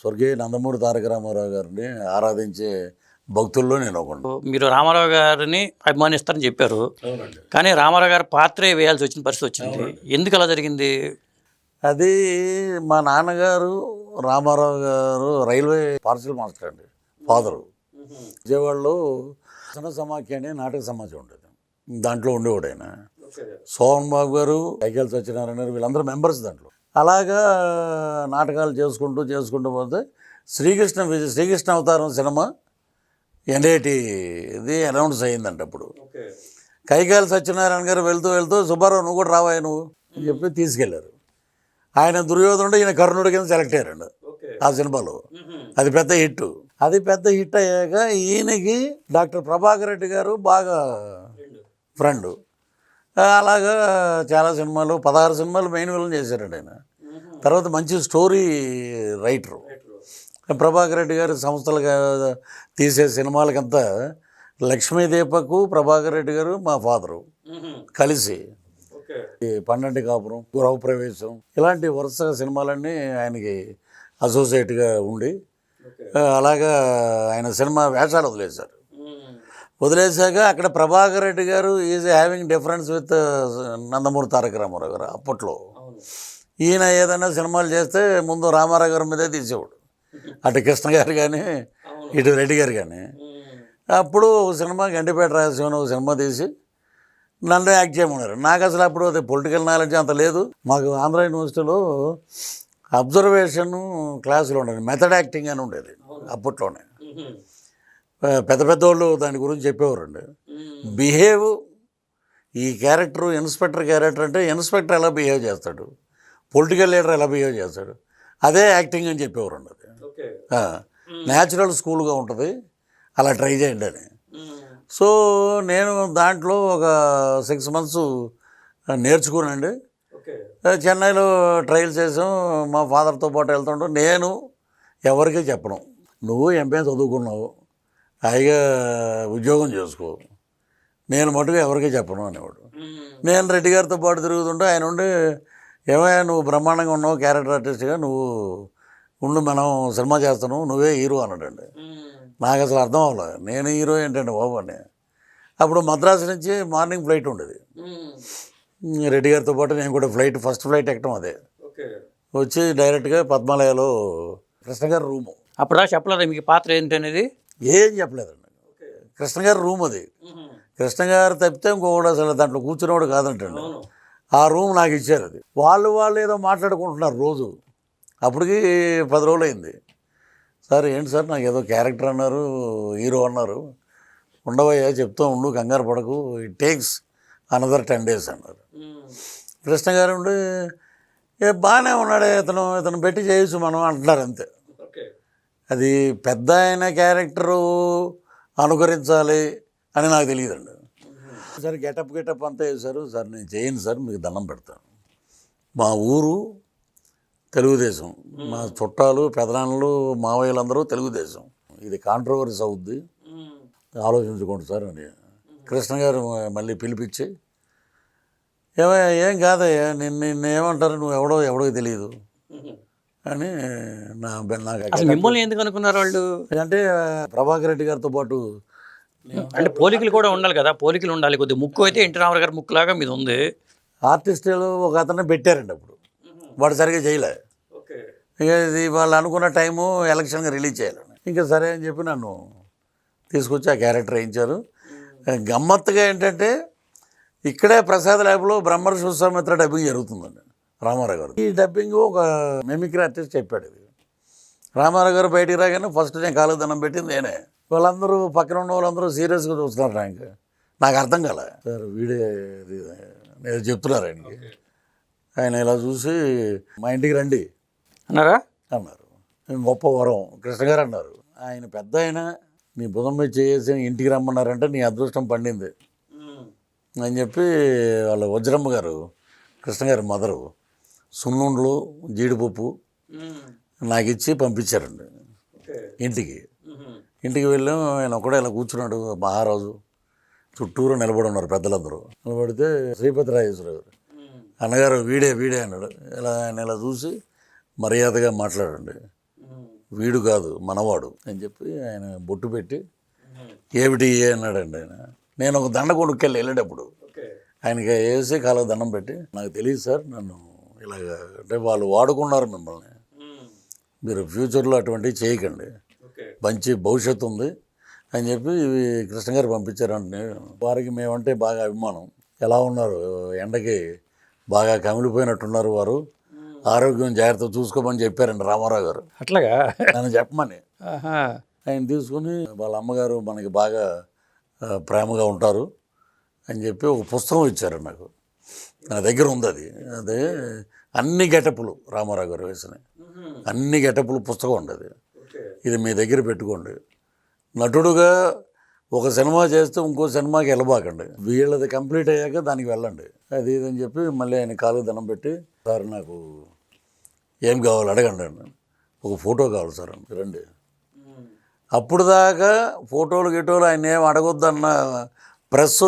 స్వర్గీయ నందమూరి తారక రామారావు గారిని ఆరాధించే భక్తుల్లో నేను ఒకడు మీరు రామారావు గారిని అభిమానిస్తారని చెప్పారు. కానీ రామారావు గారి పాత్రే వేయాల్సి వచ్చిన పరిస్థితి వచ్చింది. ఎందుకు అలా జరిగింది? అది మా నాన్నగారు Ramarao garu railway parcel master అండి ఫాదరు. విజయవాడలో సన సమాఖ్య అని నాటక సమాజం ఉండేది. దాంట్లో ఉండేవాడు ఆయన. సోహన్ బాబు గారు సత్యనారాయణ గారు వీళ్ళందరూ మెంబర్స్ దాంట్లో. అలాగా నాటకాలు చేసుకుంటూ చేసుకుంటూ పోతే శ్రీకృష్ణ విజయ శ్రీకృష్ణ అవతారం సినిమా ఎన్ఐటి ఇది అనౌన్స్ అయ్యిందంట అప్పుడు. కైకాల సత్యనారాయణ గారు వెళ్తూ వెళ్తూ సుబ్బారావు నువ్వు కూడా రావాయి నువ్వు అని చెప్పి తీసుకెళ్ళారు. ఆయన దుర్యోధనుడు ఈయన కర్ణుడి కింద సెలెక్ట్ అయ్యారండి ఆ సినిమాలో. అది పెద్ద హిట్. అది పెద్ద హిట్ అయ్యాక ఈయనకి డాక్టర్ ప్రభాకర్ రెడ్డి గారు బాగా ఫ్రెండ్. అలాగా చాలా సినిమాలు పదహారు సినిమాలు మెయిన్ విలన్ చేశారండి ఆయన. తర్వాత మంచి స్టోరీ రైటరు ప్రభాకర్ రెడ్డి గారి సంస్థలుగా తీసే సినిమాలకంతా లక్ష్మీ దీపకు ప్రభాకర్ రెడ్డి గారు మా ఫాదరు. కలిసి ఈ పన్నెండు కాపురం గృహ ప్రవేశం ఇలాంటి వరుస సినిమాలన్నీ ఆయనకి అసోసియేట్గా ఉండి అలాగా ఆయన సినిమా వేషాలు వదిలేశారు. వదిలేశాక అక్కడ Prabhakar Reddy garu is having difference with Nandamuri Taraka Ramarao garu అప్పట్లో. ఈయన ఏదైనా సినిమాలు చేస్తే ముందు రామారావు గారి మీదే తీసేవాడు. అటు కృష్ణ గారు కానీ ఇటు రెడ్డి గారు కానీ అప్పుడు ఒక సినిమా గండిపేట రాజశివన్ ఒక సినిమా తీసి నన్ను యాక్ట్ చేయమన్నారు. నాకు అసలు అప్పుడు అది పొలిటికల్ నాలెడ్జ్ అంత లేదు. మాకు ఆంధ్ర యూనివర్సిటీలో అబ్జర్వేషన్ క్లాసులు ఉండేది మెథడ్ యాక్టింగ్ అని ఉండేది అప్పట్లోనే. పెద్ద పెద్ద వాళ్ళు దాని గురించి చెప్పేవారండి. బిహేవ్ ఈ క్యారెక్టర్ ఇన్స్పెక్టర్ క్యారెక్టర్ అంటే ఇన్స్పెక్టర్ ఎలా బిహేవ్ చేస్తాడు? పొలిటికల్ లీడర్ ఎలా బిహేవ్ చేస్తాడు? అదే యాక్టింగ్ అని చెప్పేవారండి అది. న్యాచురల్ స్కూల్గా ఉంటుంది. అలా ట్రై చేయండి అని. సో నేను దాంట్లో ఒక సిక్స్ మంత్స్ నేర్చుకున్నాండి చెన్నైలో ట్రయల్ చేసాం. మా ఫాదర్తో పాటు వెళ్తుంటాం. నేను ఎవరికీ చెప్పను. నువ్వు ఎంపీ చదువుకున్నావు. హాయిగా ఉద్యోగం చేసుకో. నేను మటుకు ఎవరికీ చెప్పను అనేవాడు. నేను రెడ్డి గారితో పాటు తిరుగుతుంటే ఆయన ఉండి ఏమయ్యా నువ్వు బ్రహ్మాండంగా ఉన్నావు క్యారెక్టర్ ఆర్టిస్ట్గా నువ్వు ఉండు మనం సినిమా చేస్తాను నువ్వే హీరో అన్నాడండి. నాకు అసలు అర్థం అవ్వలేదు నేను హీరో ఏంటండి బాబు అని. అప్పుడు మద్రాసు నుంచి మార్నింగ్ ఫ్లైట్ ఉండేది. రెడ్డి గారితో పాటు నేను కూడా ఫ్లైట్ ఫస్ట్ ఫ్లైట్ ఎక్కడం అదే. వచ్చి డైరెక్ట్గా పద్మాలయలో కృష్ణ గారి రూము. అప్పుడు చెప్పలేదు మీకు పాత్ర ఏంటి అనేది ఏం చెప్పలేదండి. కృష్ణ గారి రూమ్ అది. కృష్ణ గారు తప్పితే ఇంకొకడు అసలు దాంట్లో కూర్చునేవాడు కాదంటండి. ఆ రూమ్ నాకు ఇచ్చారు అది. వాళ్ళు వాళ్ళు ఏదో మాట్లాడుకుంటున్నారు రోజు. అప్పటికి పది రోజులు అయింది. సార్ ఏంటి సార్ నాకు ఏదో క్యారెక్టర్ అన్నారు హీరో అన్నారు. ఉండవయ్యా చెప్తూ ఉండు కంగారు పడకు it takes another ten days అన్నారు. కృష్ణ గారు ఉండి ఏ బాగానే ఉన్నాడే ఇతను ఇతను పెట్టి చేయొచ్చు మనం అంటున్నారు అంతే. అది పెద్ద అయిన క్యారెక్టరు అనుకరించాలి అని నాకు తెలియదండి. సరే గెటప్ గెటప్ అంతా వేశారు. సార్ నేను చేయను సార్ మీకు దండం పెడతాను. మా ఊరు తెలుగుదేశం. మా చుట్టాలు పెదనాన్నలు మావయ్యలందరూ తెలుగుదేశం. ఇది కాంట్రవర్సీ అవుద్ది. ఆలోచించుకోండి సార్ అని. కృష్ణ గారు మళ్ళీ పిలిపించి ఏమయ్యా ఏం కాదయ్యా? నిన్ను నిన్ను ఏమంటారు? నువ్వు ఎవడో ఎవడో తెలియదు. అని నా నాకు అసలు మిమ్మల్ని ఎందుకు అనుకున్నారు వాళ్ళు? అంటే ప్రభాకర్ రెడ్డి గారితో పాటు అంటే పోలికలు కూడా ఉండాలి కదా పోలికలు ఉండాలి. కొద్దిగా ముక్కు అయితే ఎన్టీ రామారావు గారి ముక్కులాగా మీద ఉంది. ఆర్టిస్టులు ఒక అతన్ని పెట్టారండి అప్పుడు. వాడు సరిగ్గా చేయలే. ఇక ఇది వాళ్ళు అనుకున్న టైము ఎలక్షన్గా రిలీజ్ చేయాలని ఇంకా సరే అని చెప్పి నన్ను తీసుకొచ్చి ఆ క్యారెక్టర్ వేయించారు. గమ్మత్తుగా ఏంటంటే ఇక్కడే ప్రసాద్ ల్యాబ్లో బ్రహ్మర్షి విశ్వామిత్ర డబ్బింగ్ జరుగుతుందండి. రామారావు గారు. ఈ డబ్బింగ్ ఒక మెమిక్రీ ఆర్టిస్ట్ చెప్పాడు. ఇది రామారావు గారు బయటికి రాగానే ఫస్ట్ నేను కాలు దండం పెట్టింది నేనే. వాళ్ళందరూ పక్కన ఉన్న వాళ్ళందరూ సీరియస్గా చూస్తున్నారు నాకు. నాకు అర్థం కాలే. సార్ వీడే నేను చెప్తున్నారు ఆయనకి. ఆయన ఇలా చూసి మా ఇంటికి రండి. అన్నారా? అన్నారు. గొప్ప వరం కృష్ణ గారు అన్నారు. ఆయన పెద్ద ఆయన. నీ భుజం మీద చేసి ఇంటికి రమ్మన్నారంటే నీ అదృష్టం పండింది. అని చెప్పి వాళ్ళ వజ్రమ్మ గారు కృష్ణ గారి మదరు సున్నుండ్లు జీడిపప్పు నాకు ఇచ్చి పంపించారండి. ఇంటికి. ఇంటికి వెళ్ళాం ఆయన ఒకడే ఇలా కూర్చున్నాడు మహారాజు. చుట్టూరు నిలబడి ఉన్నారు పెద్దలందరూ. నిలబడితే శ్రీపతి రాజేశ్వరరావు గారు. అన్నగారు వీడే వీడే అన్నాడు. ఇలా ఆయన ఇలా చూసి మర్యాదగా మాట్లాడండి. వీడు కాదు మనవాడు అని చెప్పి ఆయన బొట్టు పెట్టి ఏమిటి అన్నాడండి ఆయన. నేను ఒక దండ కొనుక్కెళ్ళి వెళ్ళేటప్పుడు ఆయనకి వేసి కాళ్ళకు దండం పెట్టి నాకు తెలియదు సార్ నన్ను ఇలాగ అంటే వాళ్ళు వాడుకున్నారు మిమ్మల్ని. మీరు ఫ్యూచర్లో అటువంటివి చేయకండి. మంచి భవిష్యత్తు ఉంది అని చెప్పి ఇవి కృష్ణ గారు పంపించారంటే వారికి మేమంటే బాగా అభిమానం. ఎలా ఉన్నారు? ఎండకి బాగా కమిలిపోయినట్టున్నారు వారు. ఆరోగ్యం జాగ్రత్త చూసుకోమని చెప్పారండి రామారావు గారు. అట్లాగా? నన్ను చెప్పమని. ఆహా. ఆయన తీసుకుని వాళ్ళ అమ్మగారు మనకి బాగా ప్రేమగా ఉంటారు అని చెప్పి ఒక పుస్తకం ఇచ్చారు నాకు. నా దగ్గర ఉంది అది. అదే అన్ని గెటపులు రామారావు గారు వేసిన. అన్ని గెటపులు పుస్తకం ఉండదు ఇది మీ దగ్గర పెట్టుకోండి. నటుడుగా ఒక సినిమా చేస్తే ఇంకో సినిమాకి వెళ్ళబాకండి. వీళ్ళది కంప్లీట్ అయ్యాక దానికి వెళ్ళండి. అది ఇది అని చెప్పి మళ్ళీ ఆయన కాలు దండం పెట్టి సార్ నాకు ఏం కావాలి అడగండి ఒక ఫోటో కావాలి సార్ రండి. అప్పుడు దాకా ఫోటోలు గిటోలు ఆయన ఏం అడగొద్దన్న ప్రెస్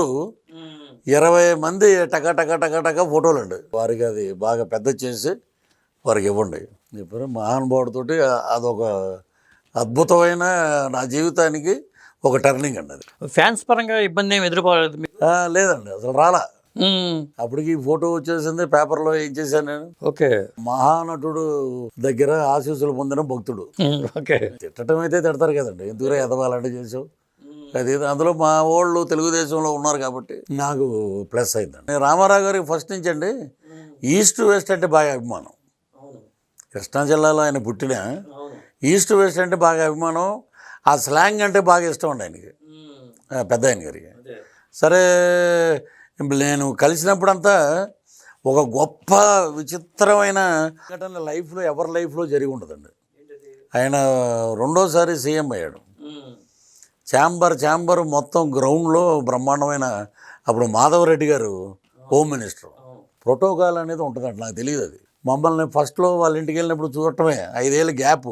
ఇరవై మంది టక టక టక టక ఫోటోలు అండి. వారికి అది బాగా పెద్ద చేసి వారికి ఇవ్వండి. ఇప్పుడు మహానుభావుడితోటి అదొక అద్భుతమైన నా జీవితానికి ఒక టర్నింగ్ అండి అది. ఫ్యాన్స్ పరంగా ఇబ్బంది ఏమి ఎదుర్కోలేదు లేదండి అసలు రాలా. అప్పటికి ఈ ఫోటో వచ్చేసింది పేపర్లో ఏం చేశాను నేను. ఓకే. మహానటుడు దగ్గర ఆశీస్సులు పొందిన భక్తుడు. ఓకే. తిట్టడం అయితే తిడతారు కదండి ఎందుకు ఎదవాలంటే చేసావు? అది ఇది. అందులో మా వాళ్ళు తెలుగుదేశంలో ఉన్నారు కాబట్టి. నాకు ప్లస్ అయిందండి. నేను రామారావు గారికి ఫస్ట్ నుంచి అండి ఈస్ట్ వెస్ట్ అంటే బాగా అభిమానం. కృష్ణా జిల్లాలో ఆయన పుట్టిన ఈస్ట్ వెస్ట్ అంటే బాగా అభిమానం. ఆ స్లాంగ్ అంటే బాగా ఇష్టం అండి ఆయనకి. ఆ, పెద్ద ఆయన గారికి. సరే ఇప్పుడు నేను కలిసినప్పుడంతా ఒక గొప్ప విచిత్రమైన సంఘటన లైఫ్లో ఎవరి లైఫ్లో జరిగి ఉండదండి. ఆయన రెండోసారి సీఎం అయ్యాడు. ఛాంబర్ ఛాంబర్ మొత్తం గ్రౌండ్లో బ్రహ్మాండమైన అప్పుడు మాధవరెడ్డి గారు హోమ్ మినిస్టర్. ప్రోటోకాల్ అనేది ఉంటుందండి నాకు తెలియదు అది. మమ్మల్ని ఫస్ట్లో వాళ్ళ ఇంటికి వెళ్ళినప్పుడు చూడటమే ఐదేళ్ళ గ్యాప్.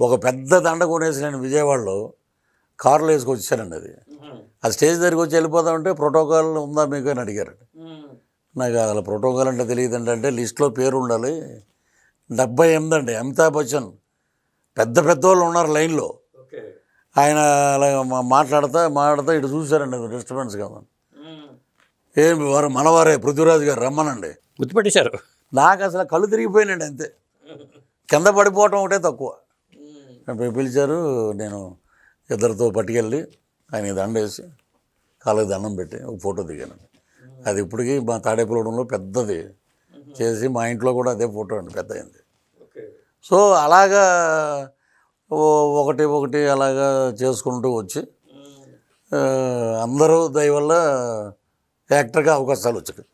ఒక పెద్ద దండ కొనేసి నేను విజయవాడలో కారులో వేసుకొచ్చానండి అది. ఆ స్టేజ్ దగ్గరికి వచ్చి వెళ్ళిపోదామంటే ప్రోటోకాల్ ఉందా మీకు అని అడిగారు నాకు అసలు ప్రోటోకాల్ అంటే తెలియదండి అంటే లిస్ట్లో పేరు ఉండాలి. డెబ్బై ఎనిమిది అండి అమితాబ్ బచ్చన్. పెద్ద పెద్ద వాళ్ళు ఉన్నారు లైన్లో. ఆయన అలా మాట్లాడతా మాట్లాడతా ఇటు చూశారండి డిస్టర్బెన్స్ కదా ఏం వారు మనవారే పృథ్వీరాజు గారు రమ్మనండి. గుర్తుపెట్టేశారు. నాకు అసలు కళ్ళు తిరిగిపోయినండి అంతే. కింద పడిపోవటం ఒకటే తక్కువ. పిలిచారు నేను ఇద్దరితో పట్టుకెళ్ళి ఆయన దండ వేసి కాళ్ళకి దండం పెట్టి ఒక ఫోటో దిగాను. అది ఇప్పటికీ మా తాడేపల్లిగూడెంలో పెద్దది. చేసి మా ఇంట్లో కూడా అదే ఫోటో అండి పెద్ద అయింది సో అలాగా ఒకటి ఒకటి అలాగా చేసుకుంటూ వచ్చి అందరూ దయ వల్ల యాక్టర్గా అవకాశాలు వచ్చాయి.